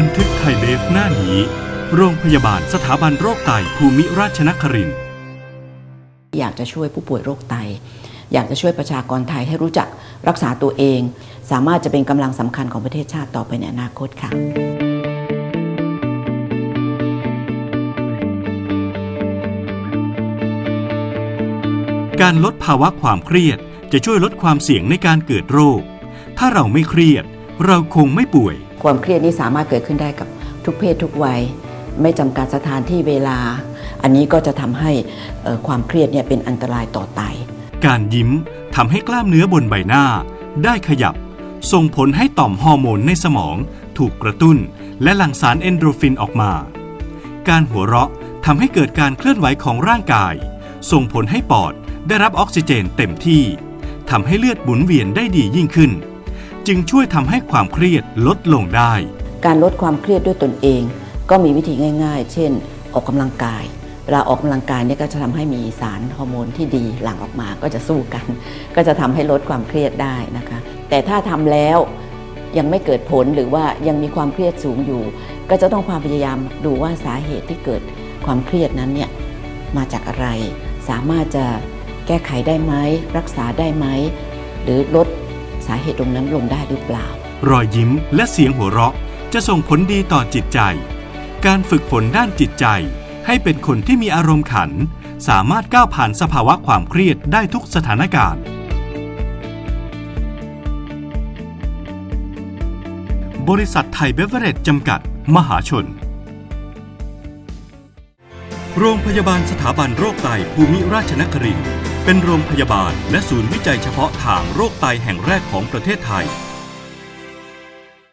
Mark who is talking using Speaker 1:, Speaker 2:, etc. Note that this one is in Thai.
Speaker 1: บันทึกไทยเบฟหน้านี้ โรงพยาบาลสถาบันโรคไตภูมิราชนครินทร์
Speaker 2: อยากจะช่วยผู้ป่วยโรคไต อยากจะช่วยประชากรไทยให้รู้จักรักษาตัวเอง สามารถจะเป็นกำลังสำคัญของประเทศชาติต่อไปในอนาคตค่ะ
Speaker 1: การลดภาวะความเครียดจะช่วยลดความเสี่ยงในการเกิดโรค ถ้าเราไม่เครียด เราคงไม่ป่วย
Speaker 2: ความเครียดนี้สามารถเกิดขึ้นได้กับทุกเพศทุกวัย ไม่จำกัดสถานที่เวลา อันนี้ก็จะทำให้เอ่อความเครียดเนี่ยเป็นอันตรายต่อไต
Speaker 1: การยิ้มทำให้กล้ามเนื้อบนใบหน้า ได้ขยับ ส่งผลให้ต่อมฮอร์โมนในสมอง ถูกกระตุ้น และหลั่งสารเอนโดรฟินออกมา การหัวเราะทำให้เกิดการเคลื่อนไหวของร่างกาย ส่งผลให้ปอดได้รับออกซิเจนเต็มที่ทำให้เลือดหมุนเวียนได้ดียิ่งขึ้น จึงช่วยทำให้ความเครียดลดลงได้
Speaker 2: การลดความเครียดด้วยตนเอง ก็มีวิธีง่าย ๆ เช่น ออกกำลังกายเวลาออกกำลังกายเนี่ยก็จะทำให้มีสารฮอร์โมนที่ดีหลั่งออกมาก็จะสู้กัน ก็จะทำให้ลดความเครียดได้นะคะ แต่ถ้าทำแล้วยังไม่เกิดผลหรือว่ายังมีความเครียดสูงอยู่ ก็จะต้องความพยายามดูว่าสาเหตุที่เกิดความเครียดนั้นเนี่ยมาจากอะไร สามารถจะแก้ไขได้ไหมรักษาได้ไหมหรือลด สาเหตุตรงนั้นลงได้หรือเปล่า
Speaker 1: รอยยิ้มและเสียงหัวเราะจะส่งผลดีต่อจิตใจ การฝึกฝนด้านจิตใจ ให้เป็นคนที่มีอารมณ์ขัน สามารถก้าวผ่านสภาวะความเครียดได้ทุกสถานการณ์ บริษัทไทยเบเวอเรจจำกัด มหาชน โรงพยาบาลสถาบันโรคไตภูมิราชนครินทร์ เป็นโรงพยาบาลและศูนย์วิจัยเฉพาะทางโรคไตแห่งแรกของประเทศไทย